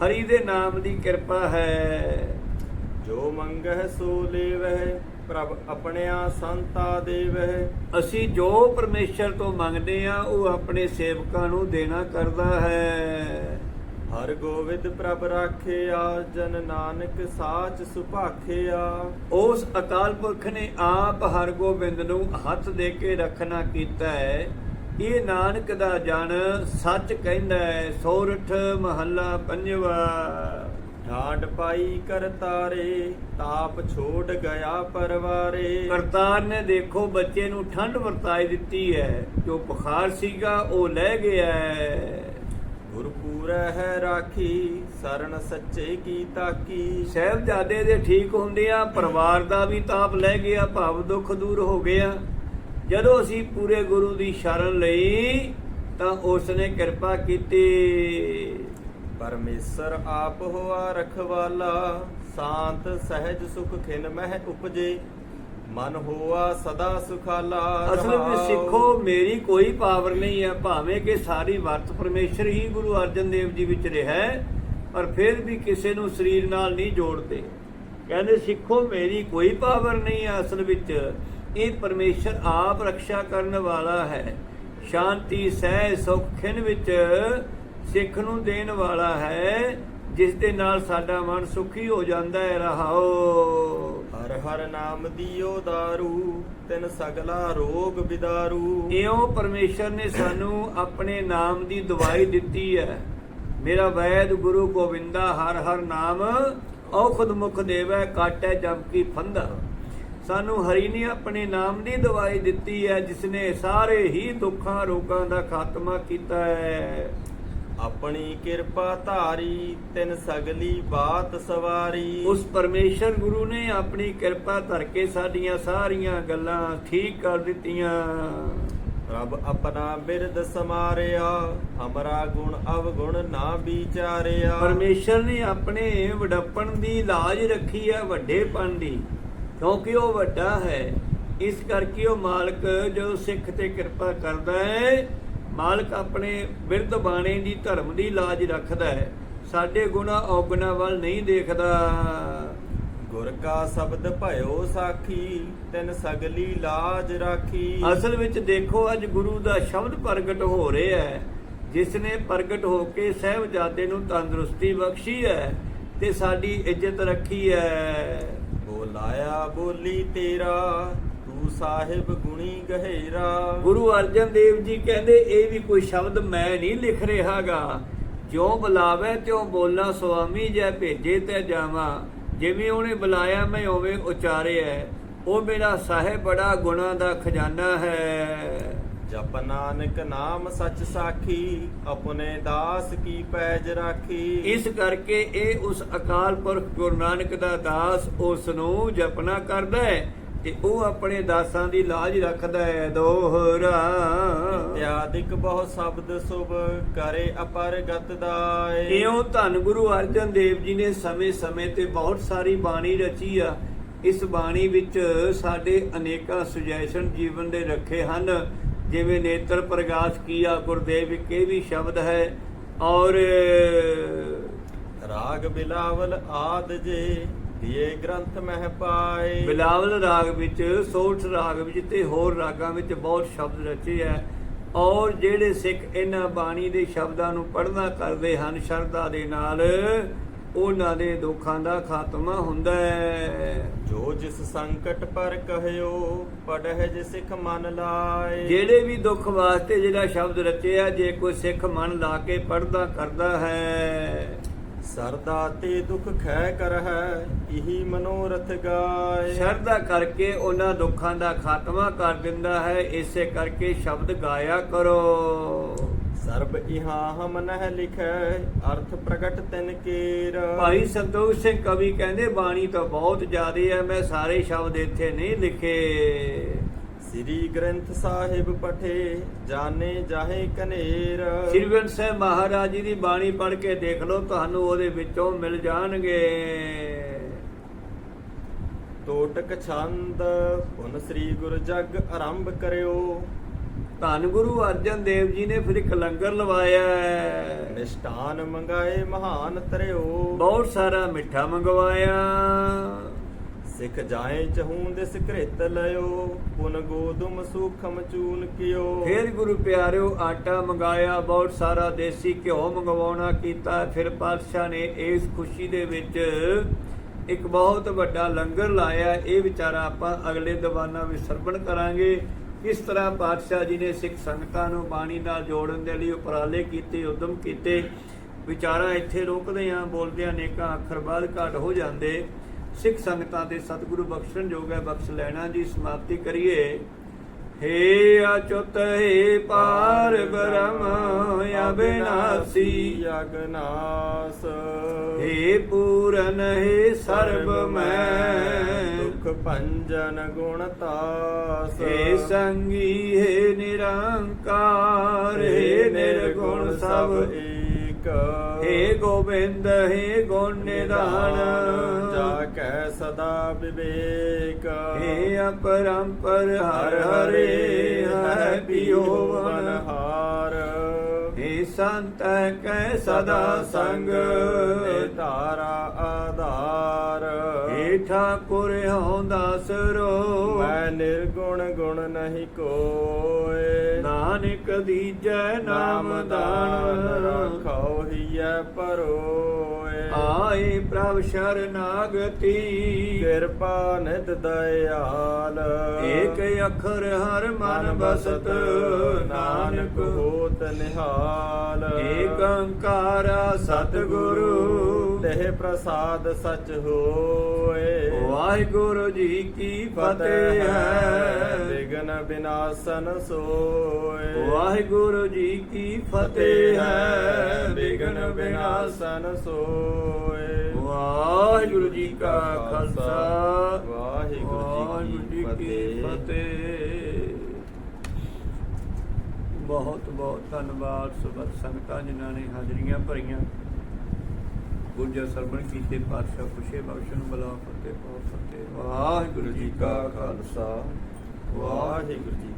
ਹਰੀ ਦੇ ਨਾਮ ਦੀ ਕਿਰਪਾ ਹੈ। ਜੋ ਮੰਗਹਿ ਸੋ ਲੇਵਹਿ ਪ੍ਰਭ ਆਪਣਿਆ ਸੰਤਾ ਦੇਵਹਿ। ਅਸੀਂ ਜੋ ਪਰਮੇਸ਼ਰ ਤੋਂ ਮੰਗਦੇ ਆ ਉਹ ਆਪਣੇ ਸੇਵਕਾਂ ਨੂੰ ਦੇਣਾ ਕਰਦਾ ਹੈ। ਹਰ ਗੋਵਿੰਦ ਪ੍ਰਭ ਰਾਖਿਆ ਜਨ ਨਾਨਕ ਸਾਚ ਸੁਭਾਖਿਆ ਉਸ ਅਕਾਲ ਪੁਰਖ ਨੇ ਆਪ ਹਰਗੋਬਿੰਦ ਨੂੰ ਹੱਥ ਦੇ ਕੇ ਰੱਖਣਾ ਕੀਤਾ ਹੈ। ਇਹ ਨਾਨਕ ਦਾ ਜਨ ਸੱਚ ਕਹਿੰਦਾ ਹੈ ਸੋਰਠ ਮਹੱਲਾ ਪੰਜਵਾ। ਢਾਂਡ ਪਾਈ ਕਰਤਾਰੇ ਤਾਪ ਛੋੜ ਗਿਆ ਪਰਵਾਰੇ। ਕਰਤਾਰ ਨੇ ਦੇਖੋ ਬੱਚੇ ਨੂੰ ਠੰਡ ਵਰਤਾਈ ਦਿੱਤੀ ਹੈ, ਜੋ ਬੁਖਾਰ ਸੀਗਾ ਉਹ ਲੈ ਗਿਆ ਹੈ। ਗੁਰਪੂਰੈ ਹੈ ਰਾਖੀ, ਸਰਨ ਸੱਚੇ ਕੀ ਤਾਕੀ। ਸਹਿਬਜ਼ਾਦੇ ਦੇ ਠੀਕ ਹੁੰਦਿਆਂ ਪਰਿਵਾਰ ਦਾ ਵੀ ਤਾਪ ਲੈ ਗਿਆ, ਭਾਵ ਦੁੱਖ ਦੂਰ ਹੋ ਗਿਆ। ਜਦੋਂ ਅਸੀਂ ਪੂਰੇ ਗੁਰੂ ਦੀ ਸ਼ਰਨ ਲਈ ਤਾਂ ਉਸ ਨੇ ਕਿਰਪਾ ਕੀਤੀ। ਪਰਮੇਸ਼ਰ ਆਪ ਹੋਆ ਰਖਵਾਲਾ ਸ਼ਾਂਤ ਸਹਿਜ ਸੁਖ ਖਿਨ ਮਹਿ ਉਪਜੇ। ਮਨ ਹੋਆ ਸਦਾ ਸੁਖਾਲਾ ਅਸਲ ਵਿੱਚ। ਸਿੱਖੋ ਮੇਰੀ ਕੋਈ ਪਾਵਰ ਨਹੀਂ ਹੈ ਭਾਵੇਂ ਕਿ ਸਾਰੀ ਵਰਤ ਪਰਮੇਸ਼ਰ ਹੀ ਗੁਰੂ ਅਰਜਨ ਦੇਵ ਜੀ ਵਿੱਚ ਰਿਹਾ ਪਰ ਫਿਰ ਵੀ ਕਿਸੇ ਨੂੰ ਸਰੀਰ ਨਾਲ ਨਹੀਂ ਜੋੜਦੇ। ਕਹਿੰਦੇ ਸਿੱਖੋ ਮੇਰੀ ਕੋਈ ਪਾਵਰ ਨਹੀਂ ਹੈ ਅਸਲ ਵਿੱਚ ਇਹ ਪਰਮੇਸ਼ਰ ਆਪ ਰੱਖਿਆ ਕਰਨ ਵਾਲਾ ਹੈ। ਸ਼ਾਂਤੀ ਸਹਿ ਸੁਖ ਖਿਨ ਵਿੱਚ ਸਿੱਖ ਨੂੰ ਦੇਣ ਵਾਲਾ ਹੈ ਜਿਸ ਦੇ ਨਾਲ ਸਾਡਾ ਮਨ ਸੁਖੀ ਹੋ ਜਾਂਦਾ ਹੈ ਰਹਾਓ। ਹਰ ਹਰ ਨਾਮ ਦੀਓ ਦਾਰੂ ਤਿਨ ਸਗਲਾ ਰੋਗ ਬਿਦਾਰੂ। ਇਉਂ ਪਰਮੇਸ਼ਰ ਨੇ ਸਾਨੂੰ ਆਪਣੇ ਨਾਮ ਦੀ ਦਵਾਈ ਦਿੱਤੀ ਹੈ। ਮੇਰਾ ਵੈਦ ਗੁਰੂ ਗੋਬਿੰਦਾ ਹਰ ਹਰ ਨਾਮ ਔਖਦ ਮੁਖ ਦੇਵੈ ਕਾਟੈ ਜਮ ਕੀ ਫੰਦਾ ਸਾਨੂੰ ਹਰੀ ਨੇ ਆਪਣੇ ਨਾਮ ਦੀ ਦਵਾਈ ਦਿੱਤੀ ਹੈ ਜਿਸ ਨੇ ਸਾਰੇ ਹੀ ਦੁੱਖਾਂ ਰੋਗਾਂ ਦਾ ਖਾਤਮਾ ਕੀਤਾ ਹੈ। ਆਪਣੀ ਕਿਰਪਾ ਧਾਰੀ ਤਿਨ ਸਗਲੀ ਬਾਤ ਸਵਾਰੀ। ਉਸ ਪਰਮੇਸ਼ਰ ਗੁਰੂ ਨੇ ਆਪਣੀ ਕਿਰਪਾ ਧਰ ਕੇ ਸਾਡੀਆਂ ਸਾਰੀਆਂ ਗੱਲਾਂ ਠੀਕ ਕਰ ਦਿੱਤੀਆਂ। ਰੱਬ ਆਪਣਾ ਬਿਰਦ ਸਮਾਰਿਆ ਹਮਰਾ ਗੁਣ ਅਵਗੁਣ ਨਾ ਵਿਚਾਰਿਆ। ਪਰਮੇਸ਼ਰ ਨੇ ਆਪਣੇ ਵਡੱਪਣ ਦੀ ਲਾਜ ਰੱਖੀ ਹੈ ਵੱਡੇਪਣ ਦੀ। ਕਿਉਂਕਿ ਉਹ ਵੱਡਾ ਹੈ ਇਸ ਕਰਕੇ ਉਹ ਮਾਲਕ ਜਦੋਂ ਸਿੱਖ ਤੇ ਕਿਰਪਾ ਕਰਦਾ ਹੈ ਮਾਲਕ ਆਪਣੇ ਬਿਰਧ ਬਾਣੇ ਦੀ ਧਰਮ ਦੀ ਲਾਜ ਰੱਖਦਾ ਹੈ। ਸਾਡੇ ਗੁਣਾ ਔਗਣਾ ਵੱਲ ਨਹੀਂ ਦੇਖਦਾ। ਗੁਰ ਕਾ ਸ਼ਬਦ ਭਇਓ ਸਾਖੀ ਤਿਨ ਸਗਲੀ ਲਾਜ ਰਾਖੀ। ਅਸਲ ਵਿੱਚ ਦੇਖੋ ਅੱਜ ਗੁਰੂ ਦਾ ਸ਼ਬਦ ਪ੍ਰਗਟ ਹੋ ਰਿਹਾ ਹੈ। ਜਿਸ ਨੇ ਪ੍ਰਗਟ ਹੋ ਕੇ ਸਹਿਬਜ਼ਾਦੇ ਨੂੰ ਤੰਦਰੁਸਤੀ ਬਖਸ਼ੀ ਹੈ ਤੇ ਸਾਡੀ ਇੱਜ਼ਤ ਰੱਖੀ ਹੈ। ਬੋਲਾਇਆ ਬੋਲੀ ਤੇਰਾ ਤੂੰ ਸਾਹਿਬ ਗੁਣੀ ਗਹਿਰਾ। ਗੁਰੂ ਅਰਜਨ ਦੇਵ ਜੀ ਕਹਿੰਦੇ ਇਹ ਵੀ ਕੋਈ ਸ਼ਬਦ ਮੈਂ ਨਹੀਂ ਲਿਖ ਰਿਹਾਗਾ। ਜਿਉ ਬੁਲਾਵੇ ਤਿਉ ਬੋਲਾਂ ਸੁਆਮੀ ਜੈ ਭੇਜੇ ਤੇ ਜਾਵਾਂ। ਜਿਵੇਂ ਉਹਨੇ ਬੁਲਾਇਆ ਮੈਂ ਉਵੇਂ ਉਚਾਰਿਆ ਉਹ ਮੇਰਾ ਸਾਹਿਬ ਬੜਾ ਗੁਣਾ ਦਾ ਖਜ਼ਾਨਾ ਹੈ। ਜਪ ਨਾਨਕ ਨਾਮ ਸੱਚ ਸਾਖੀ ਆਪਣੇ ਦਾਸ ਕੀ ਪੈਜ ਰਾਖੀ। ਇਸ ਕਰਕੇ ਇਹ ਉਸ ਅਕਾਲ ਪੁਰਖ ਗੁਰੂ ਨਾਨਕ ਦਾ ਦਾਸ ਉਸ ਨੂੰ ਜਪਨਾ ਕਰਦਾ ਹੈ। ਤੇ ਉਹ ਆਪਣੇ ਦਾਸਾਂ ਦੀ ਲਾਜ ਰੱਖਦਾ ਹੈ ਦੋਹਰਾ। ਇਤਿਆਦਿਕ ਬਹੁ ਸ਼ਬਦ ਸੁਭ ਕਰੇ ਅਪਰਗਤ ਦਾਏ। ਇਉਂ ਧੰਨ ਗੁਰੂ ਅਰਜਨ ਦੇਵ ਜੀ ਨੇ ਸਮੇਂ-ਸਮੇਂ ਤੇ ਬਹੁਤ ਸਾਰੀ ਬਾਣੀ ਰਚੀ ਆ। ਇਸ ਬਾਣੀ ਵਿੱਚ ਸਾਡੇ ਅਨੇਕਾਂ ਸੁਜੈਸ਼ਨ ਜੀਵਨ ਦੇ ਰੱਖੇ ਹਨ। ਜਿਵੇਂ ਨੇਤਰ ਪ੍ਰਗਾਸ਼ ਕੀਆ ਗੁਰਦੇਵ ਇਹ ਵੀ ਸ਼ਬਦ ਹੈ ਔਰ ਰਾਗ ਬਿਲਾਵਲ ਆਦ ਜੇ। ਦੀਏ ਗ੍ਰੰਥ ਮਹਿ ਪਾਏ ਬਿਲਾਵਲ ਰਾਗ ਵਿੱਚ ਸੋਠ ਰਾਗ ਵਿੱਚ ਤੇ ਹੋਰ ਰਾਗਾਂ ਵਿੱਚ ਬਹੁਤ ਸ਼ਬਦ ਰਚੇ ਹੈ ਔਰ ਜਿਹੜੇ ਸਿੱਖ ਇਹਨਾਂ ਬਾਣੀ ਦੇ ਸ਼ਬਦਾਂ ਨੂੰ ਪੜ੍ਹਨਾ ਕਰਦੇ ਹਨ ਸ਼ਰਧਾ ਦੇ ਨਾਲ ਉਹਨਾਂ ਦੇ ਦੁੱਖਾਂ ਦਾ ਖਾਤਮਾ ਹੁੰਦਾ ਹੈ ਜੋ ਜਿਸ ਸੰਕਟ ਪਰ ਕਹਿਓ ਪੜਹਿ ਜੇ ਸਿੱਖ ਮਨ ਲਾਏ। ਜਿਹੜੇ ਵੀ ਦੁੱਖ ਵਾਸਤੇ ਜਿਹੜਾ ਸ਼ਬਦ ਰਚਿਆ ਜੇ ਕੋਈ ਸਿੱਖ ਮਨ ਲਾ ਕੇ ਪੜਦਾ ਕਰਦਾ ਹੈ। ਸਰਦਾ ਤੇ ਦੁਖ ਖੈ ਕਰਹਿ ਇਹੀ ਮਨੋਰਥ ਗਾਏ। ਸ਼ਰਧਾ ਕਰਕੇ ਉਹਨਾਂ ਦੁੱਖਾਂ ਦਾ ਖਾਤਮਾ ਕਰ ਦਿੰਦਾ ਹੈ ਇਸੇ ਕਰਕੇ ਸ਼ਬਦ ਗਾਇਆ ਕਰੋ। ਸਰਬ ਇਹਾ ਹਮ ਨਹਿ ਲਿਖੈ ਅਰਥ ਪ੍ਰਗਟ ਤਿਨ ਕੇਰ। ਭਾਈ ਸੰਤੋਖ ਸਿੰਘ ਕਵੀ ਕਹਿੰਦੇ ਬਾਣੀ ਤਾਂ ਬਹੁਤ ਜ਼ਿਆਦੀ ਹੈ ਮੈਂ ਸਾਰੇ ਸ਼ਬਦ ਇੱਥੇ ਨਹੀਂ ਲਿਖੇ। ਸ੍ਰੀ ਗ੍ਰੰਥ ਸਾਹਿਬ ਪਠੇ ਜਾਣੇ ਜਾਹੇ ਕਨੇਰ। ਸ੍ਰੀ ਗ੍ਰੰਥ ਸਾਹਿਬ ਮਹਾਰਾਜ ਜੀ ਦੀ ਬਾਣੀ ਪੜ੍ਹ ਕੇ ਦੇਖ ਲਓ ਤੁਹਾਨੂੰ ਉਹਦੇ ਵਿੱਚੋਂ ਮਿਲ ਜਾਣਗੇ। ਟੋਟਕ ਛੰਦ ਪੁਨ ਸ੍ਰੀ ਗੁਰ ਜਗ ਆਰੰਭ ਕਰਿਓ। ਧੰਨ ਗੁਰੂ ਅਰਜਨ ਦੇਵ ਜੀ ਨੇ ਫਿਰ ਇੱਕ ਲੰਗਰ ਲਵਾਇਆ। ਨਿਸ਼ਟਾਨ ਮੰਗਾਏ ਮਹਾਨ ਤਰਿਓ। ਬਹੁਤ ਸਾਰਾ ਮਿੱਠਾ ਮੰਗਵਾਇਆ। ਸਿੱਖ ਜਾਏ ਚਹੂੰ ਦੇ ਸਿਕ੍ਰਿਤ ਲਿਓ ਪੁਨ ਗੋਦਮ ਸੂਖਮ ਚੂਨ ਕਿਓ। ਫਿਰ ਗੁਰੂ ਪਿਆਰਿਓ, ਆਟਾ ਮੰਗਾਇਆ, ਬਹੁਤ ਸਾਰਾ ਦੇਸੀ ਘਿਓ ਮੰਗਵਾਉਣਾ ਕੀਤਾ। ਫਿਰ ਪਾਤਸ਼ਾਹ ਨੇ ਇਸ ਖੁਸ਼ੀ ਦੇ ਵਿੱਚ ਇੱਕ ਬਹੁਤ ਵੱਡਾ ਲੰਗਰ ਲਾਇਆ। ਇਹ ਵਿਚਾਰਾ ਆਪਾਂ ਅਗਲੇ ਦੀਵਾਨਾਂ ਵਿੱਚ ਸਰਵਣ ਕਰਾਂਗੇ। ਕਿਸ ਤਰ੍ਹਾਂ ਪਾਤਸ਼ਾਹ ਜੀ ਨੇ ਸਿੱਖ ਸੰਗਤਾਂ ਨੂੰ ਬਾਣੀ ਨਾਲ ਜੋੜਨ ਦੇ ਲਈ ਉਪਰਾਲੇ ਕੀਤੇ, ਉਦਮ ਕੀਤੇ। ਵਿਚਾਰਾ ਇੱਥੇ ਰੋਕਦੇ ਆਂ, ਬੋਲਦੇ ਆਂ ਅਨੇਕਾਂ ਅੱਖਰ ਬਾਅਦ ਘਾਟ ਹੋ ਜਾਂਦੇ। ਸਿੱਖ ਸੰਗਤਾਂ ਦੇ ਸਤਿਗੁਰੂ ਬਖਸ਼ਣ ਯੋਗ ਹੈ ਬਖਸ਼ ਲੈਣਾ ਜੀ ਸਮਾਪਤੀ ਕਰੀਏ। ਹੇ ਅਚੁੱਤ ਹੇ ਪਾਰ ਬ੍ਰਹਮ ਅਬਿਨਾਸੀ ਅਗਨਾਸ। ਹੇ ਪੂਰਨ ਹੇ ਸਰਬ ਮੈਂ ਦੁਖ ਭੰਜਨ ਗੁਣ ਤਾਸ। ਹੇ ਸੰਗੀ ਹੈ ਨਿਰੰਕਾਰ ਹੈ ਨਿਰਗੁਣ ਸਭ ਏਕ। ਹੇ ਗੋਬਿੰਦ ਹੈ ਗੁਣ ਨਿਧਾਨ ਜਾ ਕੈ ਸਦਾ ਵਿਵੇਕ। ਹੇ ਅਪਰੰਪਰ ਹਰ ਹਰੇ ਹੈ ਪਿਓ ਵਨ ਹਾਰ ਹੇ ਸੰਤ ਕੈ ਸਦਾ ਠਾਕੁਰ ਹਉ ਦਾਸ ਰੋ ਮੈਂ ਨਿਰਗੁਣ ਗੁਣ ਨਹੀਂ ਕੋਏ। ਨਾਨਕ ਦੀਜੈ ਨਾਮ ਦਾਨ ਰੱਖੋ ਹੀਐ ਪਰੋਏ ਆਏ ਪ੍ਰਭ ਸ਼ਰਨਾਗਤੀ। ਕਿਰਪਾ ਨਿਤ ਦਇਆਲ। ਏਕ ਅੱਖਰ ਹਰ ਮਨ ਬਸਤ। ਨਾਨਕ ਹੋਤ ਨਿਹਾਲ। ਏਕ ਓੰਕਾਰ ਸਤਿਗੁਰੂ। ਦੇਹ ਪ੍ਰਸਾਦ ਸਚ ਹੋਏ। ਵਾਹਿਗੁਰੂ ਜੀ ਕੀ ਫਤਿਹ। ਹੈ ਵਿਗਨ ਬਿਨਾਸਨ ਸੋਏ। ਵਾਹਿਗੁਰੂ ਜੀ ਕੀ ਫਤਿਹ ਹੈ ਵਿਗਨ ਬਿਨਾਸਨ ਸੋਏ। ਵਾਹਿਗੁਰੂ ਜੀ ਕਾ ਖਾਲਸਾ। ਵਾਹਿਗੁਰੂ ਜੀ ਕੀ ਫਤਿਹ। ਬਹੁਤ ਬਹੁਤ ਧੰਨਵਾਦ ਸੁਬਤ ਸੰਗਤਾਂ ਜਿਨ੍ਹਾਂ ਨੇ ਹਾਜ਼ਰੀਆਂ ਭਰੀਆਂ। ਗੁਰਜਰ ਸਰਵਣ ਕੀਤੇ ਪਾਤਸ਼ਾਹ ਖੁਸ਼ੇ ਬਖਸ਼ਣ ਬਲਾ ਫਤਿਹ ਪਾਉ ਫਤਿਹ। ਵਾਹਿਗੁਰੂ ਜੀ ਕਾ ਖਾਲਸਾ। ਵਾਹਿਗੁਰੂ ਜੀ